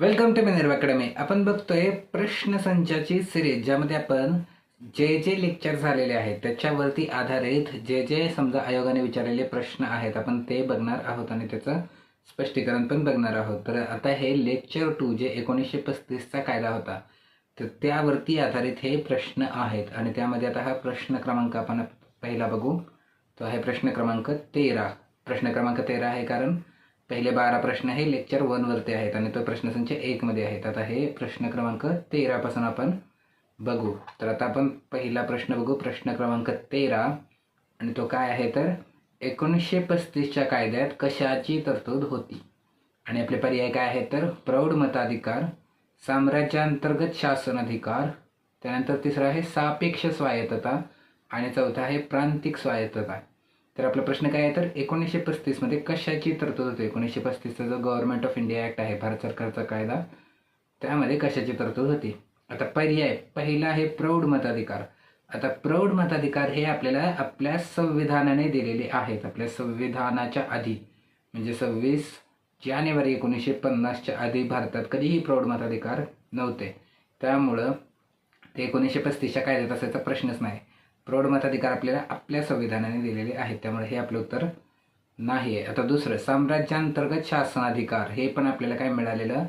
Welcome to मिनर्व academy आपण बघतोय प्रश्न संचाची सिरीज ज्यामध्ये आपण जे जे लेक्चर झालेले आहेत त्याच्यावरती आधारित जे जे समजा आयोगाने विचारलेले प्रश्न आहेत आपण ते बघणार आहोत आणि त्याचं स्पष्टीकरण पण बघणार आहोत. तर आता हे लेक्चर टू जे एकोणीसशे पस्तीसचा कायदा होता तर त्यावरती आधारित हे प्रश्न आहेत. आणि त्यामध्ये आता हा प्रश्न क्रमांक आपण पहिला बघू. तो आहे प्रश्न क्रमांक तेरा. प्रश्न क्रमांक तेरा आहे कारण पहिले बारा प्रश्न हे लेक्चर वनवरती आहेत आणि तो प्रश्नसंच एकमध्ये आहेत. आता हे प्रश्न क्रमांक तेरापासून आपण बघू. तर आता आपण पहिला प्रश्न बघू. प्रश्न क्रमांक तेरा. आणि तो काय आहे तर एकोणीसशे पस्तीसच्या कायद्यात कशाची तरतूद होती? आणि आपले पर्याय काय आहेत तर प्रौढ मताधिकार साम्राज्यांतर्गत शासन अधिकार त्यानंतर तिसरा आहे सापेक्ष स्वायत्तता आणि चौथा आहे प्रांतिक स्वायत्तता. तर आपला प्रश्न काय आहे? तर एकोणीसशे पस्तीसमध्ये कशाची तरतूद होते? एकोणीसशे पस्तीसचा जो गव्हर्नमेंट ऑफ इंडिया ॲक्ट आहे भारत सरकारचा कायदा त्यामध्ये कशाची तरतूद होती? आता पर्याय पहिला आहे प्रौढ मताधिकार. आता प्रौढ मताधिकार हे आपल्याला आपल्या संविधानाने दिलेले आहेत. आपल्या संविधानाच्या आधी म्हणजे सव्वीस जानेवारी एकोणीसशे पन्नासच्या आधी भारतात कधीही प्रौढ मताधिकार नव्हते. त्यामुळं ते एकोणीसशे पस्तीसच्या कायद्यात असायचा प्रश्नच नाही. प्रौढ मताधिकार आपल्याला आपल्या संविधानाने दिलेले आहेत. त्यामुळे हे आपलं उत्तर नाही आहे आता दुसरं साम्राज्यांतर्गत शासनाधिकार हे पण आपल्याला काय मिळालेलं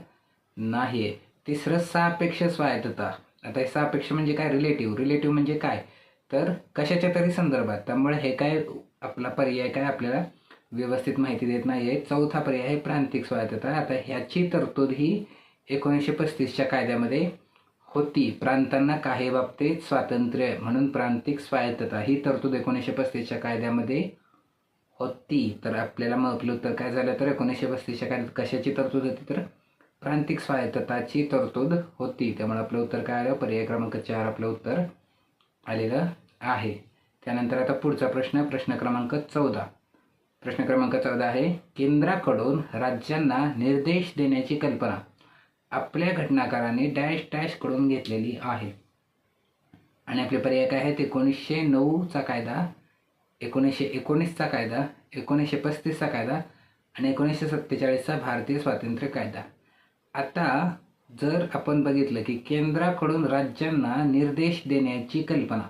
नाही आहे तिसरं सापेक्ष स्वायत्तता. आता हे सापेक्ष म्हणजे काय? रिलेटिव्ह रिलेटिव्ह म्हणजे काय? तर कशाच्या तरी संदर्भात. त्यामुळे हे काय आपला पर्याय काय आपल्याला व्यवस्थित माहिती देत नाही आहे चौथा पर्याय आहे प्रांतिक स्वायत्तता. आता ह्याची तरतूद ही एकोणीसशे पस्तीसच्या कायद्यामध्ये होती. प्रांतांना काही बाबतीत स्वातंत्र्य म्हणून प्रांतिक स्वायत्तता ही तरतूद एकोणीसशे पस्तीसच्या कायद्यामध्ये होती. तर आपल्याला मग आपलं उत्तर काय झालं तर एकोणीसशे पस्तीसच्या कायद्यात कशाची तरतूद होती? तर प्रांतिक स्वायत्तताची तरतूद होती. त्यामुळे आपलं उत्तर काय आलं? पर्याय क्रमांक चार आपलं उत्तर आलेलं आहे. त्यानंतर आता पुढचा प्रश्न प्रश्न क्रमांक चौदा. प्रश्न क्रमांक चौदा आहे केंद्राकडून राज्यांना निर्देश देण्याची कल्पना. आपल्या घटनाकाराने डॅश डॅशकडून घेतलेली आहे. आणि आपले पर्याय काय आहेत? एकोणीसशे नऊचा कायदा एकोणीसशे एकोणीसचा कायदा एकोणीसशे पस्तीसचा कायदा आणि एकोणीसशे सत्तेचाळीसचा भारतीय स्वातंत्र्य कायदा. आता जर आपण बघितलं की केंद्राकडून राज्यांना निर्देश देण्याची कल्पना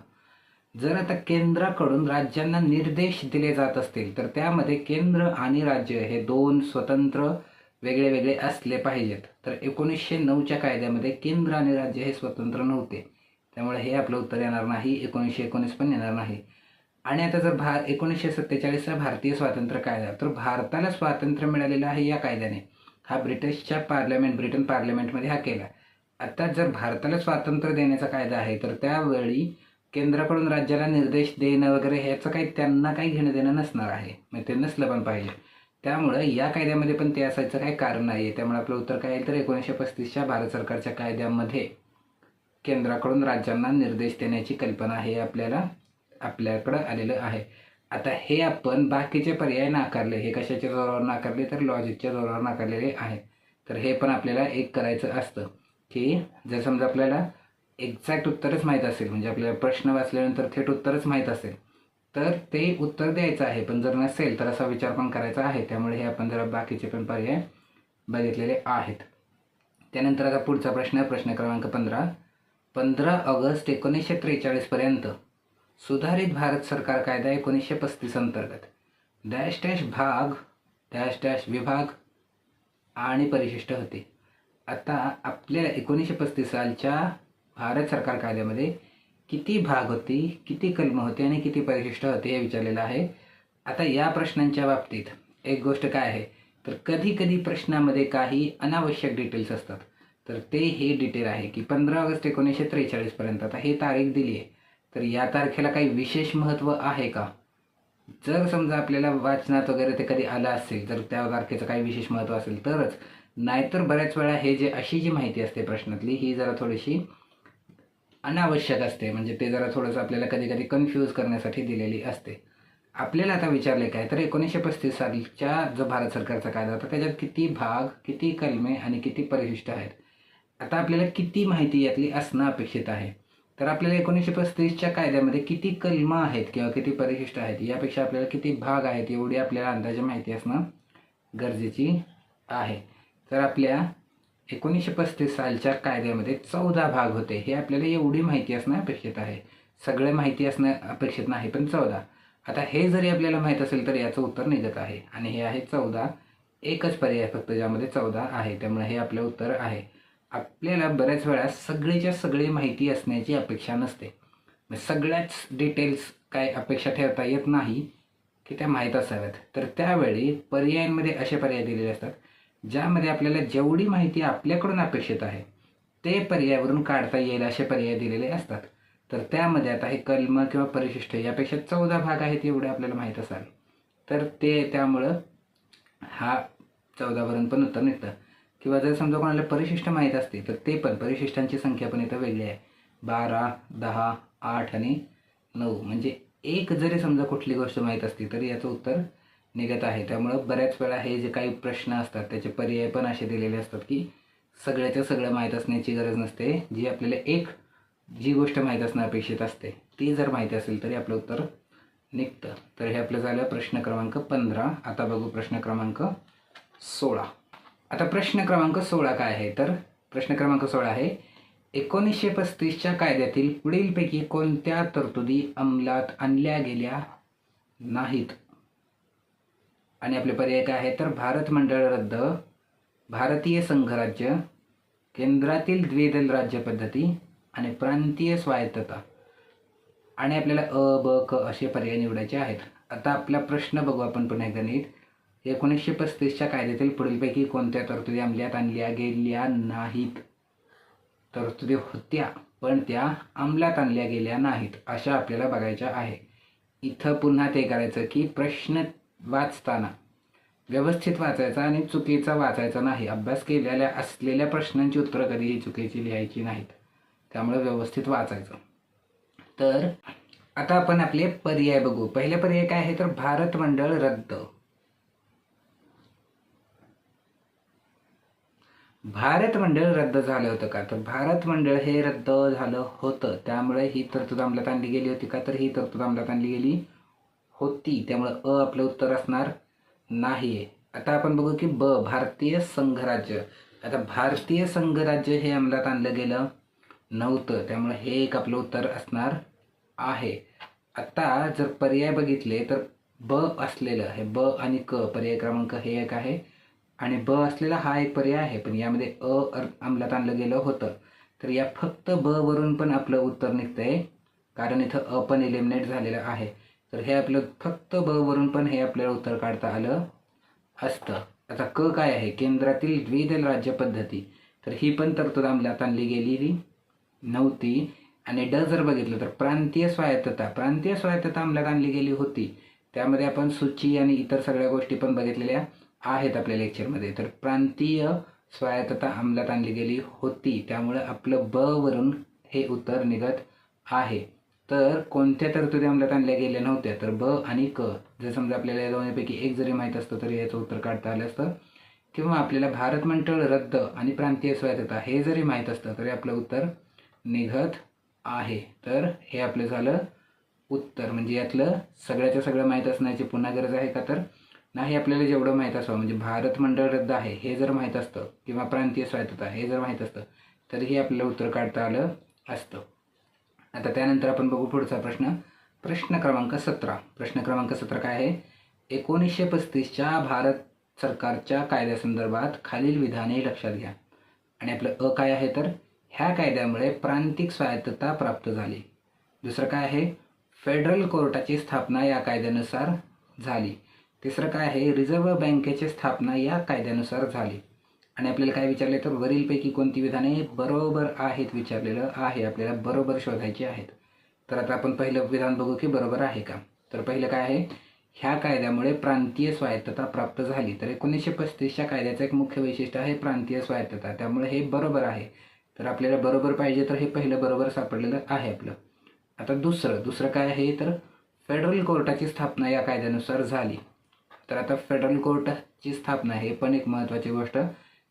जर आता केंद्राकडून राज्यांना निर्देश दिले जात असतील तर त्यामध्ये केंद्र आणि राज्य हे दोन स्वतंत्र वेगळे वेगळे असले पाहिजेत. तर एकोणीसशे नऊच्या कायद्यामध्ये केंद्र आणि राज्य हे स्वतंत्र नव्हते. त्यामुळे हे आपलं उत्तर येणार नाही एकोणीसशे एकोणीस पण येणार नाही. आणि आता जर भार एकोणीसशे सत्तेचाळीसचा भारतीय स्वातंत्र्य कायदा तर भारताला स्वातंत्र्य मिळालेलं आहे या कायद्याने. हा ब्रिटिशच्या पार्लमेंट ब्रिटन पार्लमेंटमध्ये हा केला. आता जर भारताला स्वातंत्र्य देण्याचा कायदा आहे तर त्यावेळी केंद्राकडून राज्याला निर्देश देणं वगैरे ह्याचं काही त्यांना काही घेणं देणं नसणार आहे. मग ते नसलं पण पाहिजे. त्यामुळं या कायद्यामध्ये पण ते असायचं काही कारण नाही आहे त्यामुळे आपलं उत्तर काय येईल तर एकोणीसशे पस्तीसच्या भारत सरकारच्या कायद्यामध्ये केंद्राकडून राज्यांना निर्देश देण्याची कल्पना हे आपल्याला आपल्याकडं आलेलं आहे. आता हे आपण बाकीचे पर्याय नाकारले हे कशाच्या जोरावर नाकारले तर लॉजिकच्या जोरावर नाकारलेले आहे. तर हे पण आपल्याला एक करायचं असतं की जर समजा आपल्याला एक्झॅक्ट उत्तरच माहीत असेल म्हणजे आपल्याला प्रश्न वाचल्यानंतर थेट उत्तरच माहीत असेल तर ते उत्तर द्यायचं आहे. पण जर नसेल तर असा विचार पण करायचा आहे. त्यामुळे हे आपण जरा बाकीचे पण पर्याय बघितलेले आहेत. त्यानंतर आता पुढचा प्रश्न प्रश्न क्रमांक पंधरा. पंधरा ऑगस्ट एकोणीसशे त्रेचाळीसपर्यंत सुधारित भारत सरकार कायदा एकोणीसशे पस्तीस अंतर्गत डॅश डॅश भाग डॅश डॅश विभाग आणि परिशिष्ट होते. आता आपल्या एकोणीसशे पस्तीस सालच्या भारत सरकार कायद्यामध्ये किती भाग होती किती कलम होती आणि किती परिशिष्ट होते हे विचारलेलं आहे. आता या प्रश्नांच्या बाबतीत एक गोष्ट काय आहे? तर कधी कधी प्रश्नामध्ये काही अनावश्यक डिटेल्स असतात. तर ते हे डिटेल आहे की पंधरा ऑगस्ट एकोणीसशे त्रेचाळीसपर्यंत आता हे तारीख दिली आहे. तर या तारखेला काही विशेष महत्त्व आहे का? जर समजा आपल्याला वाचनात वगैरे ते कधी आलं असेल जर त्या तारखेचं काही विशेष महत्त्व असेल तरच. नाहीतर बऱ्याच वेळा हे जे अशी जी माहिती असते प्रश्नातली ही जरा थोडीशी अनावश्यक असते. म्हणजे ते जरा थोडंसं आपल्याला कधी कधी कन्फ्यूज करण्यासाठी दिलेली असते. आपल्याला आता विचारले काय? तर एकोणीसशे पस्तीस सालच्या जो भारत सरकारचा कायदा होता त्याच्यात किती भाग किती कलमे आणि किती परिशिष्ट आहेत? आता आपल्याला किती माहिती यातली असणं अपेक्षित आहे? तर आपल्याला एकोणीसशे पस्तीसच्या कायद्यामध्ये किती कलमं आहेत किंवा किती परिशिष्ट आहेत यापेक्षा आपल्याला किती भाग आहेत एवढी आपल्याला अंदाजे माहिती असणं गरजेची आहे. तर आपल्या एकोणीसशे पस्तीस सालच्या कायद्यामध्ये चौदा भाग होते. हे आपल्याला एवढी माहिती असणं अपेक्षित आहे. सगळं माहिती असणं अपेक्षित नाही पण चौदा. आता हे जरी आपल्याला माहीत असेल तर याचं उत्तर निघत आहे. आणि हे आहे चौदा. एकच पर्याय फक्त ज्यामध्ये चौदा आहे. त्यामुळे हे आपलं उत्तर आहे. आपल्याला बऱ्याच वेळा सगळीच्या सगळी माहिती असण्याची अपेक्षा नसते. सगळ्याच डिटेल्स काय अपेक्षा ठेवता येत नाही की त्या माहीत असाव्यात. तर त्यावेळी पर्यायांमध्ये असे पर्याय दिलेले असतात. ज्यामध्ये आपल्याला जेवढी माहिती आपल्याकडून अपेक्षित आहे ते पर्यायावरून काढता येईल असे पर्याय दिलेले असतात. तर त्यामध्ये आता हे कलम किंवा परिशिष्ट यापेक्षा चौदा भाग आहेत एवढे आपल्याला माहीत असाल तर ते त्यामुळं हा चौदावरून पण उत्तर निघतं. किंवा जर समजा कोणाला परिशिष्ट माहीत असते तर ते पण परिशिष्टांची संख्या पण इथं वेगळी आहे. बारा दहा आठ आणि नऊ. म्हणजे एक जरी समजा कुठली गोष्ट माहीत असती तरी याचं उत्तर निघत आहे. त्यामुळं बऱ्याच वेळा हे जे काही प्रश्न असतात त्याचे पर्याय पण असे दिलेले असतात की सगळ्याच्या सगळं माहीत असण्याची गरज नसते. जी आपल्याला एक जी गोष्ट माहीत असणं अपेक्षित असते ती जर माहिती असेल तरी आपलं उत्तर निघतं. तर हे आपलं झालं प्रश्न क्रमांक पंधरा. आता बघू प्रश्न क्रमांक सोळा. आता प्रश्न क्रमांक सोळा काय आहे? तर प्रश्न क्रमांक सोळा आहे एकोणीसशे पस्तीसच्या कायद्यातील पुढीलपैकी कोणत्या तरतुदी अंमलात आणल्या गेल्या नाहीत? आणि आपले पर्याय काय आहे तर भारत मंडळ रद्द भारतीय संघराज्य केंद्रातील द्विदल राज्य पद्धती आणि प्रांतीय स्वायत्तता. आणि आपल्याला अ ब क असे पर्याय निवडायचे आहेत. आता आपला प्रश्न बघू आपण पुन्हा एकदा नीट. एकोणीसशे पस्तीसच्या कायद्यातील पुढीलपैकी कोणत्या तरतुदी अंमलात आणल्या गेल्या नाहीत? तरतुदी होत्या पण त्या अंमलात आणल्या गेल्या नाहीत अशा आपल्याला बघायच्या आहे. इथं पुन्हा ते करायचं की प्रश्न वाचताना. व्यवस्थित वाचायचा आणि चुकीचा वाचायचा नाही. अभ्यास केलेल्या असलेल्या प्रश्नांची उत्तरं कधीही चुकीची लिहायची नाहीत. त्यामुळे व्यवस्थित वाचायचं. तर आता आपण आपले पर्याय बघू. पहिले पर्याय काय आहे? तर भारत मंडळ रद्द. भारत मंडळ रद्द झालं होतं का? तर भारत मंडळ हे रद्द झालं होतं. त्यामुळे ही तरतूद अंमलात आणली गेली होती का? तर ही तरतूद अंमलात आणली गेली होती. त्यामुळं अ आपलं उत्तर असणार नाही आहे आता आपण बघू की ब भारतीय संघराज्य. आता भारतीय संघराज्य हे अंमलात आणलं गेलं नव्हतं. त्यामुळे हे एक आपलं उत्तर असणार आहे. आता जर पर्याय बघितले तर ब असलेलं हे ब आणि क पर्याय क्रमांक हे एक आहे. आणि ब असलेला हा एक पर्याय आहे पण यामध्ये अ अंमलात आणलं गेलं होतं. तर या फक्त ब वरून पण आपलं उत्तर निघतंय. कारण इथं अ पण एलिमिनेट झालेलं आहे. तर हे आपलं फक्त ब वरून पण हे आपल्याला उत्तर काढता आलं असतं. आता क काय आहे? केंद्रातील द्विदल राज्य पद्धती. तर ही पण तरतूद अंमलात आणली गेलेली नव्हती. आणि ड जर बघितलं तर प्रांतीय स्वायत्तता प्रांतीय स्वायत्तता अंमलात आणली गेली होती. त्यामध्ये आपण सूची आणि इतर सगळ्या गोष्टी पण बघितलेल्या आहेत आपल्या लेक्चरमध्ये तर प्रांतीय स्वायत्तता अंमलात आणली गेली होती. त्यामुळे आपलं ब वरून हे उत्तर निघत आहे. तर कोणत्या तरतुदी अंमलात आणल्या गेल्या नव्हत्या? तर ब आणि क. जर समजा आपल्याला या दोन्हीपैकी एक जरी माहीत असतं तरी याचं उत्तर काढता आलं असतं. किंवा आपल्याला भारत मंडळ रद्द आणि प्रांतीय स्वायत्तता हे जरी माहीत असतं तरी आपलं उत्तर निघत आहे. तर हे आपलं झालं उत्तर. म्हणजे यातलं सगळ्याच्या सगळं माहीत असण्याची पुन्हा गरज आहे का तर? नाही आपल्याला जेवढं माहीत असावं म्हणजे भारत मंडळ रद्द आहे हे जर माहीत असतं किंवा प्रांतीय स्वायत्तता हे जर माहीत असतं तरीही आपल्याला उत्तर काढता आलं असतं. आता त्यानंतर आपण बघू पुढचा प्रश्न. प्रश्न क्रमांक सतरा. प्रश्न क्रमांक सतरा काय आहे? एकोणीसशे पस्तीसच्या भारत सरकारच्या कायद्यासंदर्भात खालील विधाने लक्षात घ्या. आणि आपलं अ काय आहे तर? ह्या कायद्यामुळे प्रांतिक स्वायत्तता प्राप्त झाली. दुसरं काय आहे? फेडरल कोर्टाची स्थापना या कायद्यानुसार झाली. तिसरं काय आहे? रिझर्व्ह बँकेची स्थापना या कायद्यानुसार झाली. आणि आपल्याला काय विचारले तर वरीलपैकी कोणती विधाने बरोबर आहेत विचारलेलं आहे आपल्याला बरोबर शोधायची आहेत. तर आता आपण पहिलं विधान बघू की बरोबर आहे का? तर पहिलं काय आहे? ह्या कायद्यामुळे प्रांतीय स्वायत्तता प्राप्त झाली. तर एकोणीसशे पस्तीसच्या कायद्याचं एक मुख्य वैशिष्ट्य आहे प्रांतीय स्वायत्तता. त्यामुळे हे बरोबर आहे. तर आपल्याला बरोबर पाहिजे तर हे पहिलं बरोबर सापडलेलं आहे आपलं. आता दुसरं दुसरं काय आहे? तर फेडरल कोर्टाची स्थापना या कायद्यानुसार झाली. तर आता फेडरल कोर्टाची स्थापना हे पण एक महत्त्वाची गोष्ट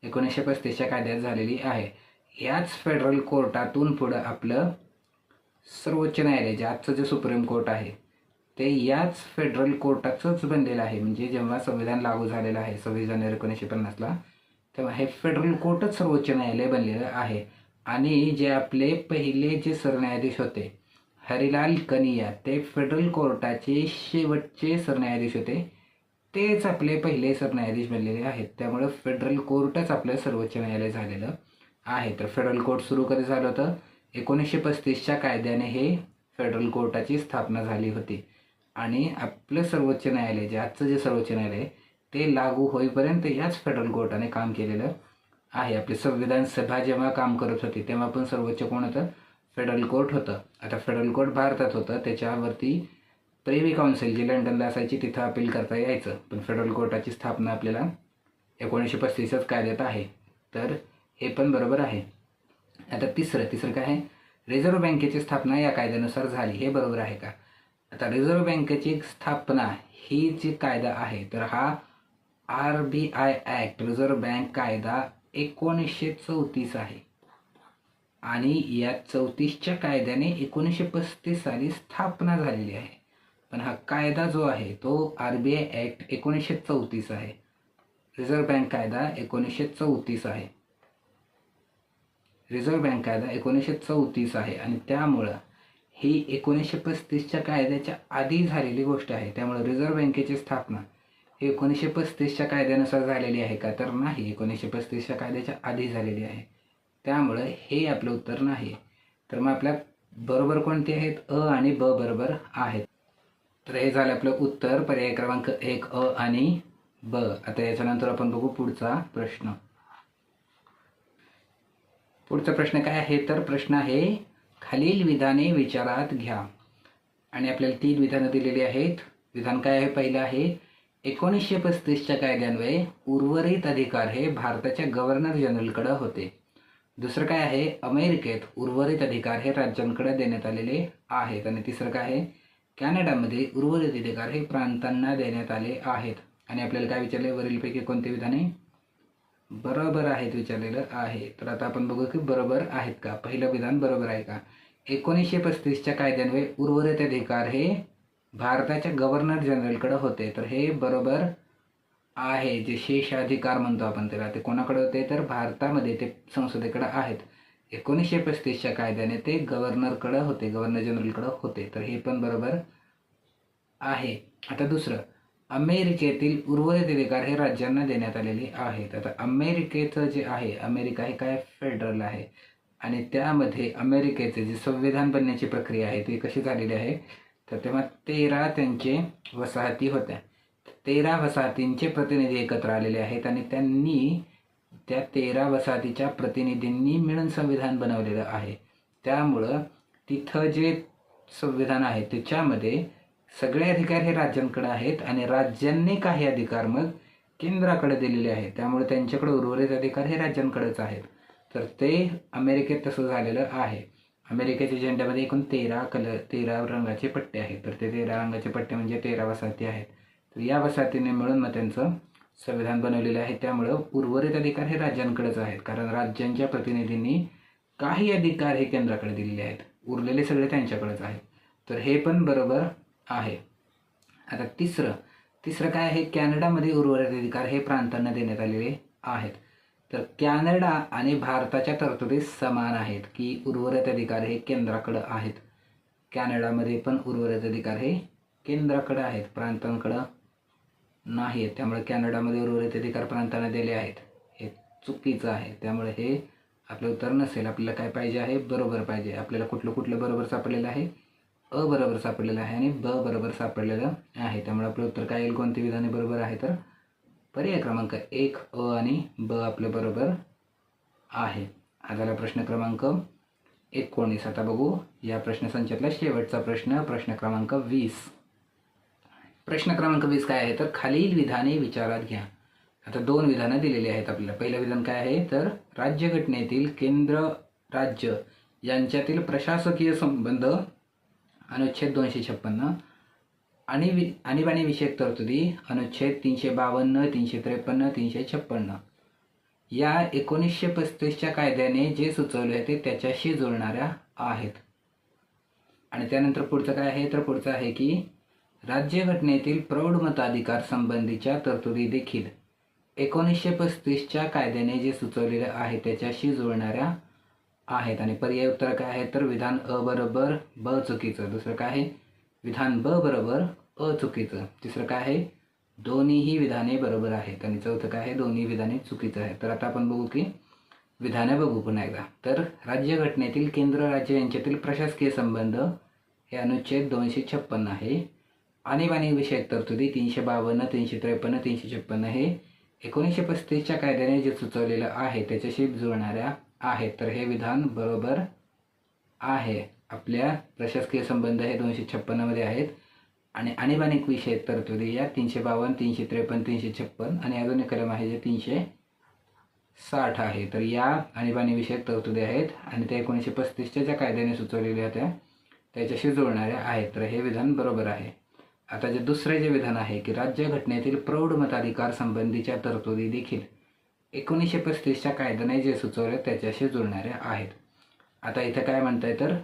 एकोणीसशे पस्तीसच्या कायद्यात झालेली आहे. याच फेडरल कोर्टातून पुढं आपलं सर्वोच्च न्यायालय जे आजचं जे सुप्रीम कोर्ट आहे ते याच फेडरल कोर्टाचंच बनलेलं आहे. म्हणजे जेव्हा संविधान लागू झालेलं आहे सव्वीस जानेवारी एकोणीसशे पन्नासला तेव्हा हे फेडरल कोर्टच सर्वोच्च न्यायालय बनलेलं आहे. आणि जे आपले पहिले जे सरन्यायाधीश होते हरिलाल कनिया ते फेडरल कोर्टाचे शेवटचे सरन्यायाधीश होते. तेच आपले पहिले सरन्यायाधीश बनलेले आहेत. त्यामुळं फेडरल कोर्टच आपलं सर्वोच्च न्यायालय झालेलं आहे. तर फेडरल कोर्ट सुरू कधी झालं होतं? एकोणीसशे पस्तीसच्या कायद्याने हे फेडरल कोर्टाची स्थापना झाली होती. आणि आपलं सर्वोच्च न्यायालय जे आजचं जे सर्वोच्च न्यायालय आहे, ते लागू होईपर्यंत याच फेडरल कोर्टाने काम केलेलं आहे. आपली संविधान सभा जेव्हा काम करत होती तेव्हा पण सर्वोच्च कोण होतं? फेडरल कोर्ट होतं. आता फेडरल कोर्ट भारतात होतं. त्याच्यावरती प्रेमी काउन्सिल जी लंडनला असायची तिथं अपील करता यायचं. पण फेडरल कोर्टाची स्थापना आपल्याला एकोणीसशे पस्तीसच कायद्यात आहे. तर हे पण बरोबर आहे. आता तिसरं तिसरं काय आहे? रिझर्व्ह बँकेची स्थापना या कायद्यानुसार झाली. हे बरोबर आहे का? आता रिझर्व्ह बँकेची स्थापना ही जी कायदा आहे तर हा R B I act reserve bank कायदा एकोणीसशे चौतीस आहे. आणि या चौतीसच्या कायद्याने एकोणीसशे पस्तीस साली स्थापना झालेली आहे. पण हा कायदा जो आहे तो आर बी आय ॲक्ट एकोणीसशे चौतीस आहे. रिझर्व्ह बँक कायदा एकोणीसशे चौतीस आहे. रिझर्व्ह बँक कायदा एकोणीसशे चौतीस आहे आणि त्यामुळं ही एकोणीसशे पस्तीसच्या कायद्याच्या आधी झालेली गोष्ट आहे. त्यामुळं रिझर्व्ह बँकेची स्थापना ही एकोणीसशे पस्तीसच्या कायद्यानुसार झालेली आहे का तर नाही. एकोणीसशे पस्तीसच्या कायद्याच्या आधी झालेली आहे. त्यामुळं हे आपलं उत्तर नाही. तर मग आपल्या बरोबर कोणते आहेत? अ आणि ब बरोबर आहेत. तर हे झालं आपलं उत्तर. पर्याय क्रमांक एक अ आणि ब. आता याच्यानंतर आपण बघू पुढचा प्रश्न. पुढचा प्रश्न काय आहे? तर प्रश्न आहे खालील विधाने विचारात घ्या. आणि आपल्याला तीन विधानं दिलेली आहेत. विधान काय आहे? पहिलं आहे एकोणीसशे पस्तीसच्या कायद्यान्वये उर्वरित अधिकार हे भारताच्या गव्हर्नर जनरलकडे होते. दुसरं काय आहे? अमेरिकेत उर्वरित अधिकार हे राज्यांकडे देण्यात आलेले आहेत. आणि तिसरं काय आहे? कॅनडामध्ये उर्वरित अधिकार हे प्रांतांना देण्यात आले आहेत. आणि आपल्याला काय विचारले वरीलपैकी कोणते विधाने बरोबर आहेत विचारलेलं आहे. तर आता आपण बघू की बरोबर आहेत का? पहिलं विधान बरोबर आहे का? एकोणीसशे पस्तीसच्या कायद्यान्वये उर्वरित अधिकार हे भारताच्या गव्हर्नर जनरलकडे होते. तर हे बरोबर आहे. जे शेष अधिकार म्हणतो आपण त्याला. ते कोणाकडे होते? तर भारतामध्ये ते संसदेकडे आहेत. एकोणीसशे पस्तीसच्या कायद्याने ते गव्हर्नरकडं होते गव्हर्नर जनरलकडं होते. तर हे पण बरोबर आहे. आता दुसरं अमेरिकेतील उर्वरित अधिकार हे राज्यांना देण्यात आलेले आहेत. आता अमेरिकेचं जे आहे अमेरिका हे काय फेडरल आहे? आणि त्यामध्ये अमेरिकेचे जे संविधान बनण्याची प्रक्रिया आहे ती कशी झालेली आहे? तर तेव्हा तेरा त्यांचे वसाहती होत्या. तेरा वसाहतींचे प्रतिनिधी एकत्र आलेले आहेत आणि त्यांनी त्या तेरा वसाहतीच्या प्रतिनिधींनी मिळून संविधान बनवलेलं आहे. त्यामुळं तिथं जे संविधान आहे त्याच्यामध्ये सगळे अधिकार हे राज्यांकडे आहेत आणि राज्यांनी काही अधिकार मग केंद्राकडे दिलेले आहेत. त्यामुळे त्यांच्याकडे उर्वरित अधिकार हे राज्यांकडेच आहेत. तर ते अमेरिकेत तसं झालेलं आहे. अमेरिकेच्या झेंड्यामध्ये एकूण तेरा कलर तेरा रंगाचे पट्टे आहेत. तर ते तेरा रंगाचे पट्टे म्हणजे तेरा वसाहती आहेत. तर या वसाहतीने मिळून मग त्यांचं संविधान बनवलेलं आहे. त्यामुळं उर्वरित अधिकार हे राज्यांकडेच आहेत. कारण राज्यांच्या प्रतिनिधींनी काही अधिकार हे केंद्राकडे दिलेले आहेत. उरलेले सगळे त्यांच्याकडेच आहेत. तर हे पण बरोबर आहे. आता तिसरं तिसरं काय आहे? कॅनडामध्ये उर्वरित अधिकार हे प्रांतांना देण्यात आलेले आहेत. तर कॅनडा आणि भारताच्या तरतुदी समान आहेत की उर्वरित अधिकार हे केंद्राकडं आहेत. कॅनडामध्ये पण उर्वरित अधिकार हे केंद्राकडं आहेत प्रांतांकडं. नाही आहेत. त्यामुळे कॅनडामध्ये उर्वरित अधिकार प्रांतांना दिले आहेत. हे चुकीचं आहे. त्यामुळे हे आपलं उत्तर नसेल. आपल्याला काय पाहिजे आहे? बरोबर पाहिजे. आपल्याला कुठलं कुठलं बरोबर सापडलेलं आहे? अ बरोबर सापडलेलं आहे आणि ब बरोबर सापडलेलं आहे. त्यामुळे आपलं उत्तर काय येईल? कोणती विधाने बरोबर आहे तर? पर्याय क्रमांक एक अ आणि ब आपलं बरोबर आहे. आजला प्रश्न क्रमांक एकोणीस. आता बघू या प्रश्नसंचातला शेवटचा प्रश्न प्रश्न क्रमांक वीस. प्रश्न क्रमांक वीस काय आहे? तर खालील विधाने विचारात घ्या. आता दोन विधानं दिलेली आहेत आपल्याला. पहिलं विधान काय आहे? तर राज्यघटनेतील केंद्र राज्य यांच्यातील प्रशासकीय संबंध अनुच्छेद दोनशे छप्पन्न. आणि वि आणीबाणीविषयक तरतुदी अनुच्छेद तीनशे बावन्न तीनशे त्रेपन्न तीनशे छप्पन्न. या एकोणीसशे पस्तीसच्या कायद्याने जे सुचवले ते त्याच्याशी जुळणाऱ्या आहेत. आणि त्यानंतर पुढचं काय आहे? तर पुढचं आहे की राज्यघटनेतील प्रौढ मताधिकार संबंधीच्या तरतुदी देखील एकोणीसशे पस्तीसच्या कायद्याने जे सुचवलेलं आहे त्याच्याशी जुळणाऱ्या आहेत. आणि पर्याय उत्तर काय आहे? तर विधान अ बरोबर ब चुकीचं. दुसरं काय आहे? विधान ब बरोबर अ चुकीचं. तिसरं काय आहे? दोन्हीही विधाने बरोबर आहेत. आणि चौथं काय आहे? दोन्ही विधाने चुकीचं आहे. तर आता आपण बघू की विधानं बघू पुन्हा एकदा. तर राज्यघटनेतील केंद्र राज्य यांच्यातील प्रशासकीय संबंध हे अनुच्छेद दोनशे छप्पन्न आहे. आणीबाणी विषयक तरतुदी तीनशे बावन्न तीनशे त्रेपन्न तीनशे छप्पन्न हे एकोणीसशे पस्तीसच्या कायद्याने जे सुचवलेलं आहे त्याच्याशी जुळणाऱ्या आहेत. तर हे विधान बरोबर आहे. आपल्या प्रशासकीय संबंध हे दोनशे छप्पन्नमध्ये आहेत. आणि आणीबाणिक विषयक तरतुदी या तीनशे बावन्न तीनशे त्रेपन्न तीनशे छप्पन आणि अजून एक कलम आहे जे तीनशे साठ आहे. तर या आणीबाणी विषयक तरतुदी आहेत आणि त्या एकोणीसशे पस्तीसच्या ज्या कायद्याने सुचवलेल्या त्या त्याच्याशी जुळणाऱ्या आहेत. तर हे विधान बरोबर आहे. आता जे दुसरे जे विधान आहे की राज्यघटनेतील प्रौढ मताधिकार संबंधीच्या तरतुदी देखील एकोणीसशे पस्तीसच्या कायद्याने जे सुचवले त्याच्याशी जुळणाऱ्या आहेत. आता इथं काय म्हणताय तर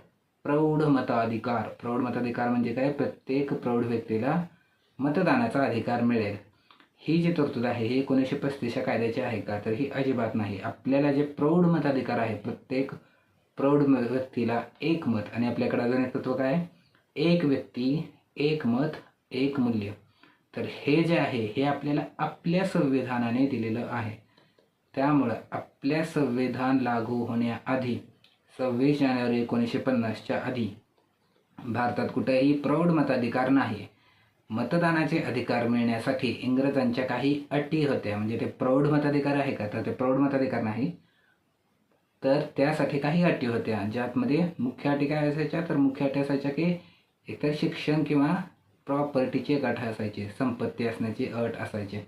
प्रौढ मताधिकार प्रौढ मताधिकार म्हणजे काय? प्रत्येक प्रौढ व्यक्तीला मतदानाचा अधिकार मिळेल. ही जी तरतूद आहे ही एकोणीसशे पस्तीसच्या कायद्याची आहे का? तर ही अजिबात नाही. आपल्याला जे प्रौढ मताधिकार आहे प्रत्येक प्रौढ म- व्यक्तीला एक मत आणि आपल्याकडे अजून एक तत्व काय? एक व्यक्ती एक मत एक मूल्य. तर हे जे आहे हे आपल्याला आपल्या संविधानाने दिलेलं आहे. त्यामुळं आपल्या संविधान लागू होण्याआधी सव्वीस जानेवारी एकोणीसशे पन्नासच्या आधी भारतात कुठेही प्रौढ मताधिकार नाही. मतदानाचे अधिकार मिळण्यासाठी इंग्रजांच्या काही अटी होत्या. म्हणजे ते प्रौढ मताधिकार आहे का? तर ते प्रौढ मताधिकार नाही. तर त्यासाठी काही अटी होत्या. ज्यातमध्ये मुख्य अटी काय असायच्या? तर मुख्य अटी असायच्या की एकतर शिक्षण किंवा प्रॉपर्टीची एक अट असायची संपत्ती असण्याची अट असायची.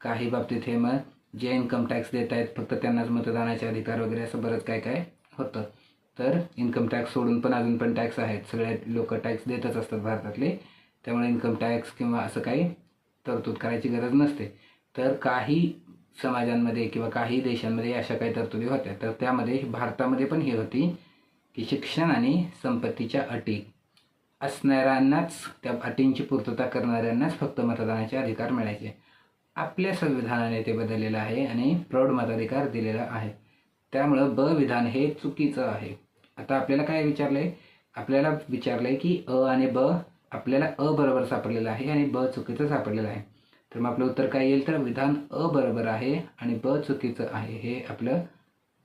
काही बाबतीत हे मग जे इन्कम टॅक्स देत आहेत फक्त त्यांनाच मतदानाचे अधिकार वगैरे असं बरंच काय काय होतं. तर इन्कम टॅक्स सोडून पण अजून पण टॅक्स आहेत. सगळे लोक टॅक्स देतच असतात भारतातले. त्यामुळे इन्कम टॅक्स किंवा असं काही तरतूद करायची गरज नसते. तर काही समाजांमध्ये किंवा काही देशांमध्ये अशा काही तरतुदी होत्या. तर त्यामध्ये भारतामध्ये पण ही होती की शिक्षण आणि संपत्तीच्या अटी. असणाऱ्यांनाच त्या अटींची पूर्तता करणाऱ्यांनाच फक्त मतदानाचे अधिकार मिळायचे. आपल्या संविधानाने ते बदललेलं आहे आणि प्रौढ मताधिकार दिलेला आहे. त्यामुळं ब विधान हे चुकीचं आहे. आता आपल्याला काय विचारलंय? आपल्याला विचारलंय की अ आणि ब आपल्याला अ बरोबर सापडलेलं आहे आणि ब चुकीचं सापडलेलं आहे. तर मग आपलं उत्तर काय येईल? तर विधान अ बरोबर आहे आणि ब चुकीचं आहे. हे आपलं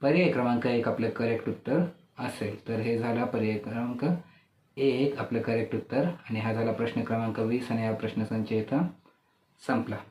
पर्याय क्रमांक एक आपलं करेक्ट उत्तर असेल. तर हे झालं पर्याय क्रमांक एक आपलं करेक्ट उत्तर. आणि हा झाला प्रश्न क्रमांक वीस आणि हा प्रश्नसंच इथं संपला.